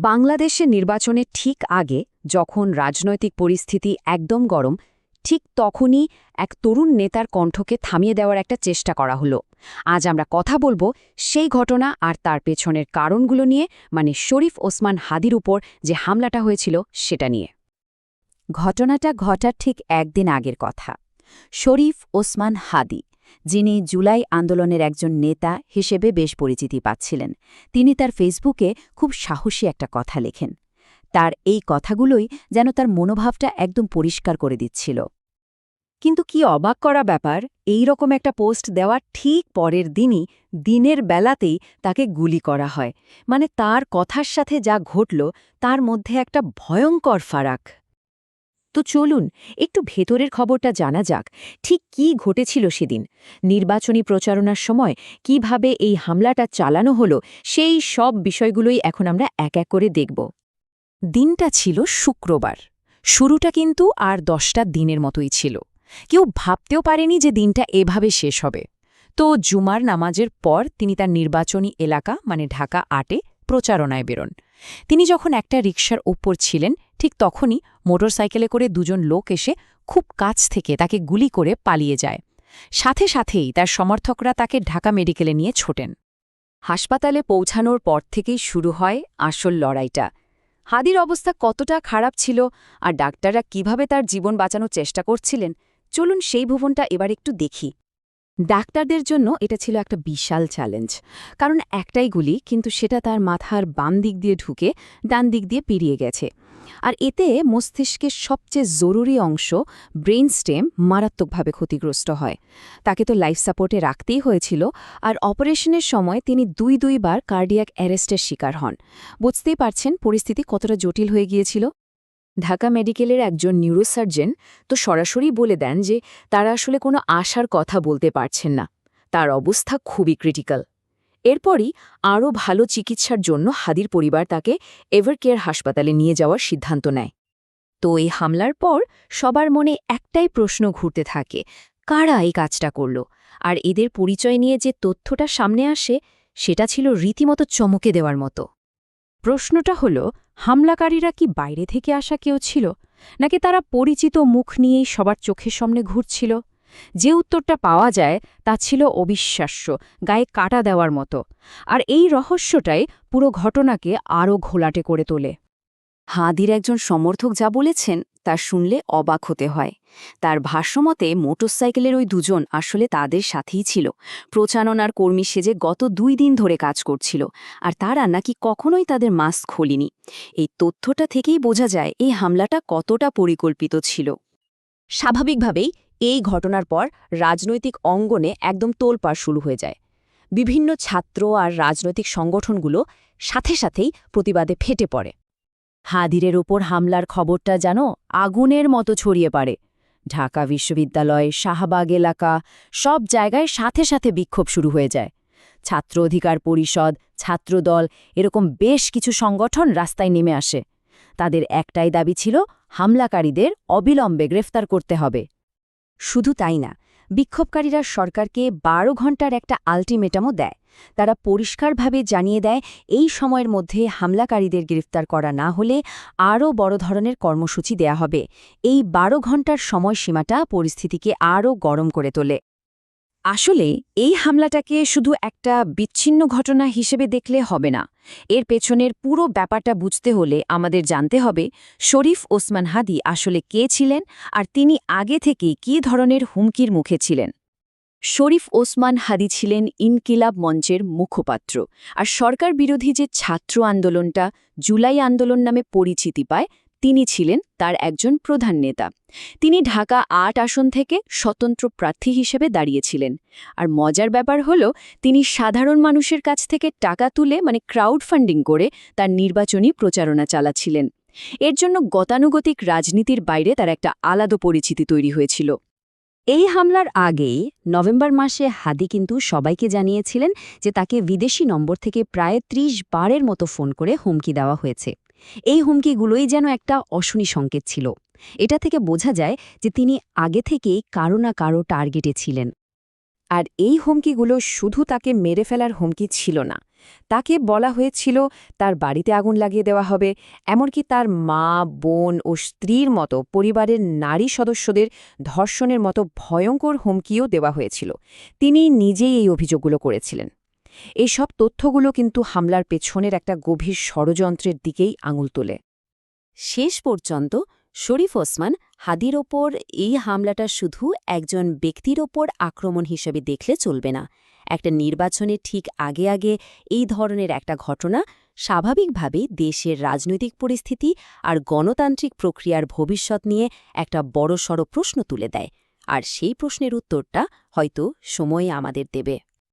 বাংলাদেশে নির্বাচনের ঠিক আগে যখন রাজনৈতিক পরিস্থিতি একদম গরম, ঠিক তখনই এক তরুণ নেতার কণ্ঠকে থামিয়ে দেওয়ার একটা চেষ্টা করা হলো। আজ আমরা কথা বলব সেই ঘটনা আর তার পেছনের কারণগুলো নিয়ে মানে শরীফ ওসমান হাদির উপর যে হামলাটা হয়েছিল সেটা নিয়ে। ঘটনাটা ঘটার ঠিক একদিন আগের কথা। শরীফ ওসমান হাদি যিনি জুলাই আন্দোলনের একজন নেতা হিসেবে বেশ পরিচিতি পাচ্ছিলেন। তিনি তার ফেসবুকে খুব সাহসী একটা কথা লেখেন। তার এই কথাগুলোই যেন তার মনোভাবটা একদম পরিষ্কার করে দিচ্ছিল। কিন্তু কি অবাক করা ব্যাপার, এই রকম একটা পোস্ট দেওয়ার ঠিক পরের দিনই, দিনের বেলাতেই তাকে গুলি করা হয়। মানে তার কথার সাথে যা ঘটল, তার মধ্যে একটা ভয়ঙ্কর ফারাক। তো চলুন, একটু ভেতরের খবরটা জানা যাক, ঠিক কি ঘটেছিল সেদিন? নির্বাচনী প্রচারণার সময় কীভাবে এই হামলাটা চালানো হলো, সেই সব বিষয়গুলোই এখন আমরা এক এক করে দেখব। দিনটা ছিল শুক্রবার। শুরুটা কিন্তু আর দশটা দিনের মতোই ছিল। কেউ ভাবতেও পারেনি যে দিনটা এভাবে শেষ হবে। তো জুমার নামাজের পর তিনি তার নির্বাচনী এলাকা মানে ঢাকা আটে প্রচারণায় বেরোন। তিনি যখন একটা রিকশার ওপর ছিলেন, ঠিক তখনই মোটরসাইকেলে করে দুজন লোক এসে খুব কাছ থেকে তাকে গুলি করে পালিয়ে যায়। সাথে সাথেই তার সমর্থকরা তাকে ঢাকা মেডিকেলে নিয়ে ছোটেন। হাসপাতালে পৌঁছানোর পর থেকেই শুরু হয় আসল লড়াইটা। হাদির অবস্থা কতটা খারাপ ছিল আর ডাক্তাররা কীভাবে তার জীবন বাঁচানোর চেষ্টা করছিলেন, চলুন সেই ভুবনটা এবার একটু দেখি। ডাক্তারদের জন্য এটা ছিল একটা বিশাল চ্যালেঞ্জ কারণ একটাই গুলি, কিন্তু সেটা তার মাথার বাম দিক দিয়ে ঢুকে ডান দিক দিয়ে পেরিয়ে গেছে। আর এতে মস্তিষ্কের সবচেয়ে জরুরি অংশ ব্রেন স্টেম মারাত্মকভাবে ক্ষতিগ্রস্ত হয়। তাকে তো লাইফ সাপোর্টে রাখতেই হয়েছিল, আর অপারেশনের সময় তিনি দুই দুইবার কার্ডিয়াক অ্যারেস্টের শিকার হন। বুঝতেই পারছেন পরিস্থিতি কতটা জটিল হয়ে গিয়েছিল? ঢাকা মেডিকেলের একজন নিউরোসার্জন তো সরাসরি বলে দেন যে তারা আসলে কোনো আশার কথা বলতে পারছেন না। তার অবস্থা খুবই ক্রিটিক্যাল এরপরই আরও ভালো চিকিৎসার জন্য হাদির পরিবার তাকে এভারকেয়ার হাসপাতালে নিয়ে যাওয়ার সিদ্ধান্ত নেয়। তো এই হামলার পর সবার মনে একটাই প্রশ্ন ঘুরতে থাকে, কারা এই কাজটা করল? আর এদের পরিচয় নিয়ে যে তথ্যটা সামনে আসে, সেটা ছিল রীতিমতো চমকে দেওয়ার মতো। প্রশ্নটা হল, হামলাকারীরা কি বাইরে থেকে আসা কেউ ছিল? নাকি তারা পরিচিত মুখ নিয়েই সবার চোখের সামনে ঘুরছিল? যে উত্তরটা পাওয়া যায়, তা ছিল অবিশ্বাস্য, গায়ে কাটা দেওয়ার মতো। আর এই রহস্যটাই পুরো ঘটনাকে আরও ঘোলাটে করে তোলে। হাদির একজন সমর্থক যা বলেছেন তা শুনলে অবাক হতে হয়। তার ভাষ্যমতে মোটরসাইকেলের ওই দুজন আসলে তাদের সাথেই ছিল। প্রচারণার কর্মী সেজে গত দুই দিন ধরে কাজ করছিল আর তারা নাকি কখনোই তাদের মাস্ক খোলেনি। এই তথ্যটা থেকেই বোঝা যায় এই হামলাটা কতটা পরিকল্পিত ছিল। স্বাভাবিকভাবেই এই ঘটনার পর রাজনৈতিক অঙ্গনে একদম তোলপাড় শুরু হয়ে যায়। বিভিন্ন ছাত্র আর রাজনৈতিক সংগঠনগুলো সাথে সাথেই প্রতিবাদে ফেটে পড়ে। হাদিরের ওপর হামলার খবরটা যেন আগুনের মতো ছড়িয়ে পড়ে। ঢাকা বিশ্ববিদ্যালয়, শাহবাগ এলাকা সব জায়গায় সাথে সাথে বিক্ষোভ শুরু হয়ে যায়। ছাত্র অধিকার পরিষদ ছাত্রদল এরকম বেশ কিছু সংগঠন রাস্তায় নেমে আসে। তাদের একটাই দাবি ছিল, হামলাকারীদের অবিলম্বে গ্রেফতার করতে হবে। শুধু তাই না বিক্ষোভকারীরা সরকারকে বারো ঘণ্টার একটা আলটিমেটামও দেয়। তারা পরিষ্কারভাবে জানিয়ে দেয়, এই সময়ের মধ্যে হামলাকারীদের গ্রেফতার করা না হলে আরও বড় ধরনের কর্মসূচি দেয়া হবে। এই বারো ঘণ্টার সময়সীমাটা পরিস্থিতিকে আরও গরম করে তোলে। আসলে, এই হামলাটাকে শুধু একটা বিচ্ছিন্ন ঘটনা হিসেবে দেখলে হবে না। এর পেছনের পুরো ব্যাপারটা বুঝতে হলে আমাদের জানতে হবে, শরীফ ওসমান হাদি আসলে কে ছিলেন আর তিনি আগে থেকেই কী ধরনের হুমকির মুখে ছিলেন। শরীফ ওসমান হাদি ছিলেন ইনকিলাব মঞ্চের মুখপাত্র। আর সরকার বিরোধী যে ছাত্র আন্দোলনটা জুলাই আন্দোলন নামে পরিচিতি পায় তিনি ছিলেন তার একজন প্রধান নেতা। তিনি ঢাকা আট আসন থেকে স্বতন্ত্র প্রার্থী হিসেবে দাঁড়িয়েছিলেন। আর মজার ব্যাপার হল, তিনি সাধারণ মানুষের কাছ থেকে টাকা তুলে মানে ক্রাউড ফান্ডিং করে, তার নির্বাচনী প্রচারণা চালাচ্ছিলেন। এর জন্য গতানুগতিক রাজনীতির বাইরে তার একটা আলাদা পরিচিতি তৈরি হয়েছিল। এই হামলার আগেই নভেম্বর মাসে হাদি কিন্তু সবাইকে জানিয়েছিলেন যে তাকে বিদেশি নম্বর থেকে প্রায় ত্রিশ বারের মতো ফোন করে হুমকি দেওয়া হয়েছে। এই হুমকিগুলোই যেন একটা অশনি সংকেত ছিল। এটা থেকে বোঝা যায় যে তিনি আগে থেকেই কারও না কারও টার্গেটে ছিলেন। আর এই হুমকিগুলো শুধু তাকে মেরে ফেলার হুমকি ছিল না। তাকে বলা হয়েছিল, তার বাড়িতে আগুন লাগিয়ে দেওয়া হবে। এমনকি তার মা, বোন ও স্ত্রীর মতো পরিবারের নারী সদস্যদের ধর্ষণের মতো ভয়ঙ্কর হুমকিও দেওয়া হয়েছিল। তিনি নিজেই এই অভিযোগগুলো করেছিলেন। এইসব তথ্যগুলো কিন্তু হামলার পেছনের একটা গভীর ষড়যন্ত্রের দিকেই আঙুল তোলে। শেষ পর্যন্ত শরীফ ওসমান হাদির ওপর এই হামলাটা শুধু একজন ব্যক্তির ওপর আক্রমণ হিসেবে দেখলে চলবে না। একটা নির্বাচনের ঠিক আগে আগে এই ধরনের একটা ঘটনা স্বাভাবিকভাবেই দেশের রাজনৈতিক পরিস্থিতি আর গণতান্ত্রিক প্রক্রিয়ার ভবিষ্যৎ নিয়ে একটা বড়সড় প্রশ্ন তুলে দেয়। আর সেই প্রশ্নের উত্তরটা হয়তো সময়ে আমাদের দেবে।